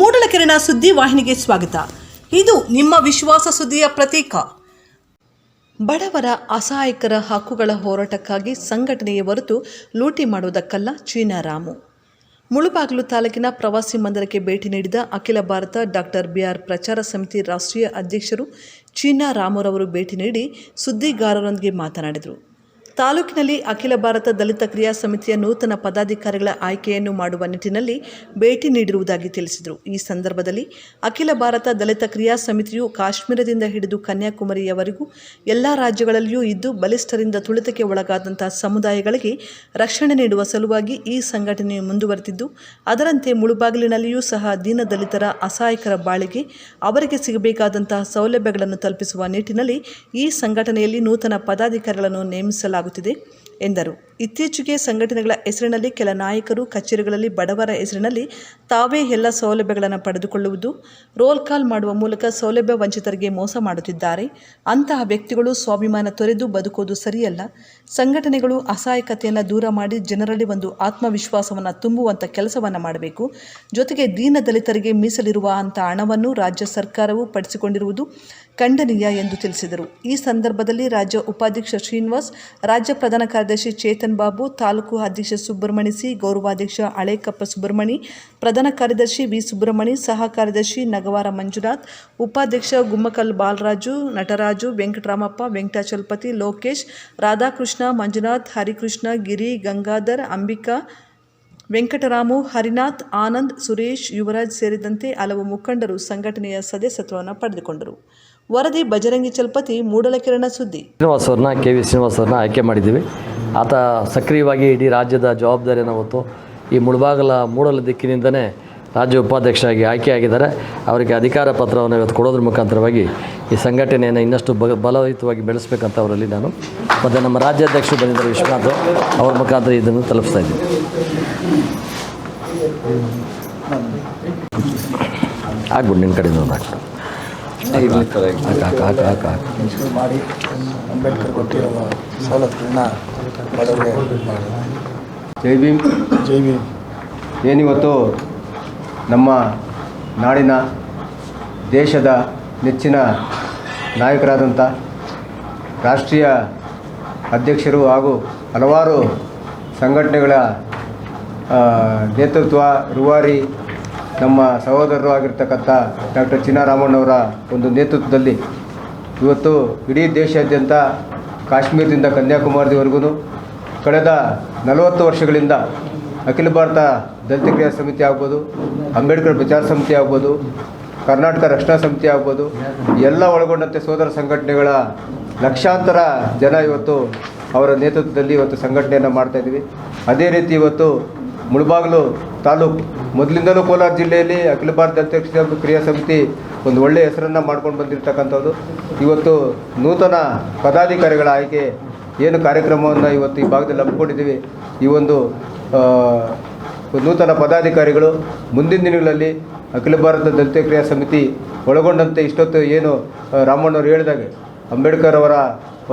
ಮೂಡಲಕೆರೆನ ಸುದ್ದಿ ವಾಹಿನಿಗೆ ಸ್ವಾಗತ. ಇದು ನಿಮ್ಮ ವಿಶ್ವಾಸ ಸುದ್ದಿಯ ಪ್ರತೀಕ. ಬಡವರ ಅಸಹಾಯಕರ ಹಕ್ಕುಗಳ ಹೋರಾಟಕ್ಕಾಗಿ ಸಂಘಟನೆಯ ಹೊರತು ಲೂಟಿ ಮಾಡುವುದಕ್ಕಲ್ಲ ಚೀನಾ ರಾಮು. ಮುಳುಬಾಗಿಲು ತಾಲೂಕಿನ ಪ್ರವಾಸಿ ಮಂದಿರಕ್ಕೆ ಭೇಟಿ ನೀಡಿದ ಅಖಿಲ ಭಾರತ ಡಾಕ್ಟರ್ ಬಿಆರ್ ಪ್ರಚಾರ ಸಮಿತಿ ರಾಷ್ಟ್ರೀಯ ಅಧ್ಯಕ್ಷರು ಚೀನಾ ರಾಮುರವರು ಭೇಟಿ ನೀಡಿ ಸುದ್ದಿಗಾರರೊಂದಿಗೆ ಮಾತನಾಡಿದರು. ತಾಲೂಕಿನಲ್ಲಿ ಅಖಿಲ ಭಾರತ ದಲಿತ ಕ್ರಿಯಾ ಸಮಿತಿಯ ನೂತನ ಪದಾಧಿಕಾರಿಗಳ ಆಯ್ಕೆಯನ್ನು ಮಾಡುವ ನಿಟ್ಟಿನಲ್ಲಿ ಭೇಟಿ ನೀಡಿರುವುದಾಗಿ ತಿಳಿಸಿದರು. ಈ ಸಂದರ್ಭದಲ್ಲಿ ಅಖಿಲ ಭಾರತ ದಲಿತ ಕ್ರಿಯಾ ಸಮಿತಿಯು ಕಾಶ್ಮೀರದಿಂದ ಹಿಡಿದು ಕನ್ಯಾಕುಮಾರಿಯವರೆಗೂ ಎಲ್ಲ ರಾಜ್ಯಗಳಲ್ಲಿಯೂ ಇದ್ದು ಬಲಿಷ್ಠರಿಂದ ತುಳಿತಕ್ಕೆ ಒಳಗಾದಂತಹ ಸಮುದಾಯಗಳಿಗೆ ರಕ್ಷಣೆ ನೀಡುವ ಸಲುವಾಗಿ ಈ ಸಂಘಟನೆ ಮುಂದುವರೆದಿದ್ದು, ಅದರಂತೆ ಮುಳುಬಾಗಿಲಿನಲ್ಲಿಯೂ ಸಹ ದೀನದಲಿತರ ಅಸಹಾಯಕರ ಬಾಳಿಗೆ ಅವರಿಗೆ ಸಿಗಬೇಕಾದಂತಹ ಸೌಲಭ್ಯಗಳನ್ನು ತಲುಪಿಸುವ ನಿಟ್ಟಿನಲ್ಲಿ ಈ ಸಂಘಟನೆಯಲ್ಲಿ ನೂತನ ಪದಾಧಿಕಾರಿಗಳನ್ನು ನೇಮಿಸಲಾಗುತ್ತಿದೆ. ಆಗುತ್ತಿದೆ. ಎಂದರು. ಇತ್ತೀಚೆಗೆ ಸಂಘಟನೆಗಳ ಹೆಸರಿನಲ್ಲಿ ಕೆಲ ನಾಯಕರು ಕಚೇರಿಗಳಲ್ಲಿ ಬಡವರ ಹೆಸರಿನಲ್ಲಿ ತಾವೇ ಎಲ್ಲ ಸೌಲಭ್ಯಗಳನ್ನು ಪಡೆದುಕೊಳ್ಳುವುದು, ರೋಲ್ ಕಾಲ್ ಮಾಡುವ ಮೂಲಕ ಸೌಲಭ್ಯ ವಂಚಿತರಿಗೆ ಮೋಸ ಮಾಡುತ್ತಿದ್ದಾರೆ. ಅಂತಹ ವ್ಯಕ್ತಿಗಳು ಸ್ವಾಭಿಮಾನ ತೊರೆದು ಬದುಕುವುದು ಸರಿಯಲ್ಲ. ಸಂಘಟನೆಗಳು ಅಸಹಾಯಕತೆಯನ್ನು ದೂರ ಮಾಡಿ ಜನರಲ್ಲಿ ಒಂದು ಆತ್ಮವಿಶ್ವಾಸವನ್ನು ತುಂಬುವಂಥ ಕೆಲಸವನ್ನು ಮಾಡಬೇಕು. ಜೊತೆಗೆ ದೀನ ದಲಿತರಿಗೆ ಮೀಸಲಿರುವ ಅಂಥ ಹಣವನ್ನು ರಾಜ್ಯ ಸರ್ಕಾರವು ಪಡಿಸಿಕೊಂಡಿರುವುದು ಖಂಡನೀಯ ಎಂದು ತಿಳಿಸಿದರು. ಈ ಸಂದರ್ಭದಲ್ಲಿ ರಾಜ್ಯ ಉಪಾಧ್ಯಕ್ಷ ಶ್ರೀನಿವಾಸ್, ರಾಜ್ಯ ಪ್ರಧಾನ ಕಾರ್ಯದರ್ಶಿ ಚೇತನ್ ಬಾಬು, ತಾಲೂಕು ಅಧ್ಯಕ್ಷ ಸುಬ್ರಹ್ಮಣಿ ಸಿ, ಗೌರವಾಧ್ಯಕ್ಷ ಹಳೇಕಪ್ಪ ಸುಬ್ರಹ್ಮಣಿ ಪ್ರಧಾನ ಕಾರ್ಯದರ್ಶಿ ವಿ ಸುಬ್ರಹ್ಮಣಿ ಸಹ ಕಾರ್ಯದರ್ಶಿ ನಗವಾರ ಮಂಜುನಾಥ್, ಉಪಾಧ್ಯಕ್ಷ ಗುಮ್ಮಕಲ್ ಬಾಲರಾಜು, ನಟರಾಜು, ವೆಂಕಟರಾಮಪ್ಪ, ವೆಂಕಟಾಚಲಪತಿ ಲೋಕೇಶ್, ರಾಧಾಕೃಷ್ಣ, ಮಂಜುನಾಥ್, ಹರಿಕೃಷ್ಣ, ಗಿರಿ, ಗಂಗಾಧರ್, ಅಂಬಿಕಾ, ವೆಂಕಟರಾಮು, ಹರಿನಾಥ್, ಆನಂದ್, ಸುರೇಶ್, ಯುವರಾಜ್ ಸೇರಿದಂತೆ ಹಲವು ಮುಖಂಡರು ಸಂಘಟನೆಯ ಸದಸ್ಯತ್ವವನ್ನು ಪಡೆದುಕೊಂಡರು. ವರದಿ ಬಜರಂಗಿ ಚಲಪತಿ, ಮೂಡಲಕಿರಣ ಸುದ್ದಿ. ಶ್ರೀನಿವಾಸ್ ಕೆ ವಿ ಶ್ರೀನಿವಾಸ್ ಆಯ್ಕೆ ಮಾಡಿದ್ದೀವಿ. ಆತ ಸಕ್ರಿಯವಾಗಿ ಇಡೀ ರಾಜ್ಯದ ಜವಾಬ್ದಾರಿಯನ್ನು ಹೊತ್ತು ಈ ಮುಳಬಾಗಲ ಮೂಡಲ ದಿಕ್ಕಿನಿಂದನೇ ರಾಜ್ಯ ಉಪಾಧ್ಯಕ್ಷರಾಗಿ ಆಯ್ಕೆಯಾಗಿದ್ದಾರೆ. ಅವರಿಗೆ ಅಧಿಕಾರ ಪತ್ರವನ್ನು ಇವತ್ತು ಕೊಡೋದ್ರ ಮುಖಾಂತರವಾಗಿ ಈ ಸಂಘಟನೆಯನ್ನು ಇನ್ನಷ್ಟು ಬ ಬಲಯುತವಾಗಿ ಬೆಳೆಸಬೇಕಂತ ಅವರಲ್ಲಿ ನಾನು ಮತ್ತು ನಮ್ಮ ರಾಜ್ಯಾಧ್ಯಕ್ಷರು ಬಂದಿದ್ದಾರೆ ವಿಶ್ವನಾಥ್ ಅವ್ರ ಮುಖಾಂತರ ಇದನ್ನು ತಲುಪಿಸ್ತಾ ಇದ್ದೀನಿ. ಆಗ್ಬಿಡು ನಿನ್ನ ಕಡೆಯಿಂದ ಒಂದು ಹಾಕು ಮಾಡಿ ಅಂಬೇಡ್ಕರ್ ಕೊಟ್ಟಿರುವ ಸವಲತ್ತುಗಳನ್ನ ಬಡವರಿಗೆ ಜೈ ಭೀಮ್ ಜೈ ಭೀಮ್ ಏನಿವತ್ತು ನಮ್ಮ ನಾಡಿನ ದೇಶದ ನೆಚ್ಚಿನ ನಾಯಕರಾದಂಥ ರಾಷ್ಟ್ರೀಯ ಅಧ್ಯಕ್ಷರು ಹಾಗೂ ಹಲವಾರು ಸಂಘಟನೆಗಳ ನೇತೃತ್ವ ರೂವಾರಿ ನಮ್ಮ ಸಹೋದರರು ಆಗಿರ್ತಕ್ಕಂಥ ಡಾಕ್ಟರ್ ಚಿನ್ನಾರಾಮಣ್ಣವರ ಒಂದು ನೇತೃತ್ವದಲ್ಲಿ ಇವತ್ತು ಇಡೀ ದೇಶಾದ್ಯಂತ ಕಾಶ್ಮೀರದಿಂದ ಕನ್ಯಾಕುಮಾರಿವರೆಗೂ ಕಳೆದ ನಲವತ್ತು ವರ್ಷಗಳಿಂದ ಅಖಿಲ ಭಾರತ ದಲಿತ ಕ್ರಿಯಾ ಸಮಿತಿ ಆಗ್ಬೋದು, ಅಂಬೇಡ್ಕರ್ ಪ್ರಚಾರ ಸಮಿತಿ ಆಗ್ಬೋದು, ಕರ್ನಾಟಕ ರಕ್ಷಣಾ ಸಮಿತಿ ಆಗ್ಬೋದು, ಎಲ್ಲ ಒಳಗೊಂಡಂತೆ ಸೋದರ ಸಂಘಟನೆಗಳ ಲಕ್ಷಾಂತರ ಜನ ಇವತ್ತು ಅವರ ನೇತೃತ್ವದಲ್ಲಿ ಇವತ್ತು ಸಂಘಟನೆಯನ್ನು ಮಾಡ್ತಾಯಿದ್ದೀವಿ ಅದೇ ರೀತಿ ಇವತ್ತು ಮುಳಬಾಗಿಲು ತಾಲೂಕು. ಮೊದಲಿಂದಲೂ ಕೋಲಾರ ಜಿಲ್ಲೆಯಲ್ಲಿ ಅಖಿಲ ಭಾರತ ಅಧ್ಯಕ್ಷ ಕ್ರಿಯಾ- ಸಮಿತಿ ಒಂದು ಒಳ್ಳೆಯ ಹೆಸರನ್ನು ಮಾಡ್ಕೊಂಡು ಬಂದಿರತಕ್ಕಂಥದ್ದು. ಇವತ್ತು ನೂತನ ಪದಾಧಿಕಾರಿಗಳ ಆಯ್ಕೆ, ಏನು ಕಾರ್ಯಕ್ರಮವನ್ನು ಇವತ್ತು ಈ ಭಾಗದಲ್ಲಿ ಹಮ್ಮಿಕೊಂಡಿದ್ದೀವಿ. ಈ ಒಂದು ನೂತನ ಪದಾಧಿಕಾರಿಗಳು ಮುಂದಿನ ದಿನಗಳಲ್ಲಿ ಅಖಿಲ ಭಾರತ ದಲಿತ ಕ್ರಿಯಾ ಸಮಿತಿ ಒಳಗೊಂಡಂತೆ ಇಷ್ಟೊತ್ತು ಏನು ರಾಮಣ್ಣವ್ರು ಹೇಳಿದಾಗೆ, ಅಂಬೇಡ್ಕರ್ ಅವರ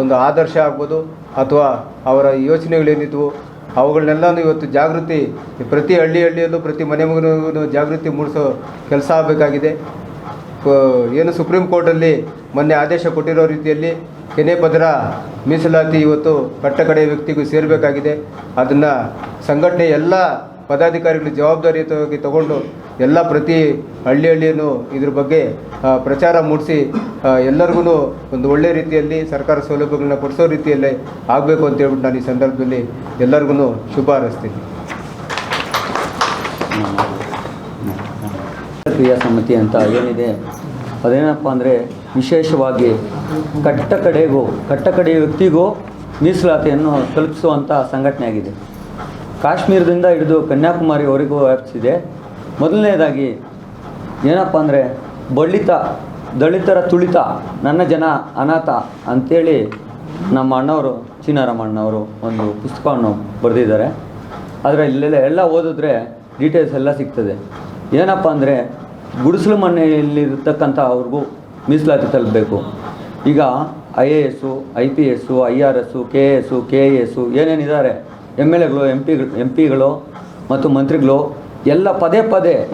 ಒಂದು ಆದರ್ಶ ಆಗ್ಬೋದು ಅಥವಾ ಅವರ ಯೋಚನೆಗಳೇನಿದ್ವು ಅವುಗಳನ್ನೆಲ್ಲನೂ ಇವತ್ತು ಜಾಗೃತಿ, ಪ್ರತಿ ಹಳ್ಳಿ ಹಳ್ಳಿಯಲ್ಲೂ, ಪ್ರತಿ ಮನೆ ಮಗನಿಗೂ ಜಾಗೃತಿ ಮೂಡಿಸೋ ಕೆಲಸ ಆಗಬೇಕಾಗಿದೆ. ಏನು ಸುಪ್ರೀಂ ಕೋರ್ಟಲ್ಲಿ ಮೊನ್ನೆ ಆದೇಶ ಕೊಟ್ಟಿರೋ ರೀತಿಯಲ್ಲಿ ಕೆನೆ ಪದರ ಮೀಸಲಾತಿ ಇವತ್ತು ಕಟ್ಟಕಡೆಯ ವ್ಯಕ್ತಿಗೂ ಸೇರಬೇಕಾಗಿದೆ. ಅದನ್ನು ಸಂಘಟನೆ ಎಲ್ಲ ಪದಾಧಿಕಾರಿಗಳು ಜವಾಬ್ದಾರಿಯುತವಾಗಿ ತಗೊಂಡು ಎಲ್ಲ ಪ್ರತಿ ಹಳ್ಳಿ ಹಳ್ಳಿಯನ್ನು ಇದ್ರ ಬಗ್ಗೆ ಪ್ರಚಾರ ಮೂಡಿಸಿ ಎಲ್ಲರಿಗೂ ಒಂದು ಒಳ್ಳೆಯ ರೀತಿಯಲ್ಲಿ ಸರ್ಕಾರ ಸೌಲಭ್ಯಗಳನ್ನ ಕೊಡಿಸೋ ರೀತಿಯಲ್ಲೇ ಆಗಬೇಕು ಅಂತ ಹೇಳ್ಬಿಟ್ಟು ನಾನು ಈ ಸಂದರ್ಭದಲ್ಲಿ ಎಲ್ಲರಿಗೂ ಶುಭ ಹಾರೈಸ್ತೀನಿ. ಕ್ರಿಯಾ ಸಮಿತಿ ಅಂತ ಏನಿದೆ, ಅದೇನಪ್ಪ ಅಂದರೆ ವಿಶೇಷವಾಗಿ ಕಟ್ಟ ಕಡೆಗೂ ಕಟ್ಟ ಕಡೆಯ ವ್ಯಕ್ತಿಗೂ ಮೀಸಲಾತಿಯನ್ನು ತಲುಪಿಸುವಂಥ ಸಂಘಟನೆ ಆಗಿದೆ. ಕಾಶ್ಮೀರದಿಂದ ಹಿಡಿದು ಕನ್ಯಾಕುಮಾರಿವರೆಗೂ ವ್ಯಾಪಿಸಿದೆ ಮೊದಲನೇದಾಗಿ ಏನಪ್ಪ ಅಂದರೆ ಬಳ್ಳಿತ, ದಲಿತರ ತುಳಿತ, ನನ್ನ ಜನ ಅನಾಥ ಅಂಥೇಳಿ ನಮ್ಮ ಅಣ್ಣವರು ಚೀನಾರಾಮಣ್ಣವರು ಒಂದು ಪುಸ್ತಕವನ್ನು ಬರೆದಿದ್ದಾರೆ. ಆದರೆ ಇಲ್ಲೆಲ್ಲ ಎಲ್ಲ ಓದಿದ್ರೆ ಡೀಟೇಲ್ಸ್ ಎಲ್ಲ ಸಿಗ್ತದೆ. ಏನಪ್ಪ ಅಂದರೆ ಗುಡಿಸಲು ಮನೆಯಲ್ಲಿರ್ತಕ್ಕಂಥ ಅವ್ರಿಗೂ ಮೀಸಲಾತಿ ತಲುಪಬೇಕು. ಈಗ I A S, I P S, I R S, K A S, K A S ಏನೇನಿದ್ದಾರೆ M L ಎಗಳು ಎಂ ಪಿಗಳು ಎಂ ಪಿಗಳು ಮತ್ತು ಮಂತ್ರಿಗಳು ಎಲ್ಲ ಪದೇ ಪದೇ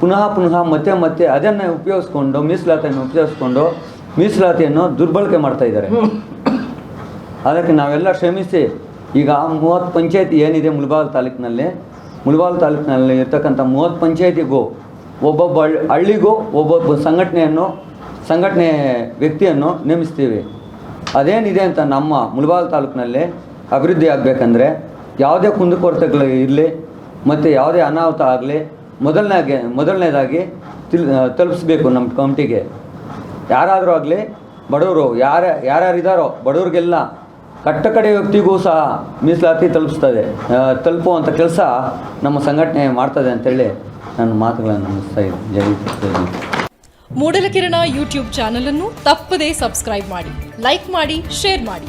ಪುನಃ ಪುನಃ ಮತ್ತೆ ಮತ್ತೆ ಅದನ್ನು ಉಪಯೋಗಿಸ್ಕೊಂಡು, ಮೀಸಲಾತಿಯನ್ನು ಉಪಯೋಗಿಸ್ಕೊಂಡು ಮೀಸಲಾತಿಯನ್ನು ದುರ್ಬಳಕೆ ಮಾಡ್ತಾ ಇದ್ದಾರೆ. ಅದಕ್ಕೆ ನಾವೆಲ್ಲ ಶ್ರಮಿಸಿ ಈಗ ಮೂವತ್ತು ಪಂಚಾಯತಿ ಏನಿದೆ ಮುಳಬಾಲ್ ತಾಲೂಕಿನಲ್ಲಿ ಮುಳಬಾಲ್ ತಾಲೂಕಿನಲ್ಲಿ ಇರ್ತಕ್ಕಂಥ ಮೂವತ್ತು ಪಂಚಾಯತಿಗೂ ಒಬ್ಬೊಬ್ಬ ಹಳ್- ಹಳ್ಳಿಗೂ ಒಬ್ಬೊಬ್ಬ ಸಂಘಟನೆಯನ್ನು, ಸಂಘಟನೆ ವ್ಯಕ್ತಿಯನ್ನು ನೇಮಿಸ್ತೀವಿ. ಅದೇನಿದೆ ಅಂತ ನಮ್ಮ ಮುಳಬಾಲ್ ತಾಲೂಕಿನಲ್ಲಿ ಅಭಿವೃದ್ಧಿ ಆಗಬೇಕಂದ್ರೆ ಯಾವುದೇ ಕುಂದುಕೊರತೆಗಳು ಇರಲಿ, ಮತ್ತು ಯಾವುದೇ ಅನಾಹುತ ಆಗಲಿ ಮೊದಲನೇ ಮೊದಲನೇದಾಗಿ ತಿಲ್ ತಲುಪಿಸ್ಬೇಕು ನಮ್ಮ ಕಮಿಟಿಗೆ. ಯಾರಾದರೂ ಆಗಲಿ, ಬಡವರು, ಯಾರ ಯಾರ್ಯಾರಿದ್ದಾರೋ ಬಡವ್ರಿಗೆಲ್ಲ ಕಟ್ಟ ಕಡೆ ವ್ಯಕ್ತಿಗೂ ಸಹ ಮೀಸಲಾತಿ ತಲುಪಿಸ್ತದೆ. ತಲುಪುವಂಥ ಕೆಲಸ ನಮ್ಮ ಸಂಘಟನೆ ಮಾಡ್ತದೆ ಅಂತೇಳಿ ನನ್ನ ಮಾತುಗಳನ್ನು ಮುಗಿಸ್ತಾ ಇದ್ದೀನಿ. ಮೂಡಲಕಿರಣ ಯೂಟ್ಯೂಬ್ ಚಾನಲನ್ನು ತಪ್ಪದೇ ಸಬ್ಸ್ಕ್ರೈಬ್ ಮಾಡಿ, ಲೈಕ್ ಮಾಡಿ, ಶೇರ್ ಮಾಡಿ.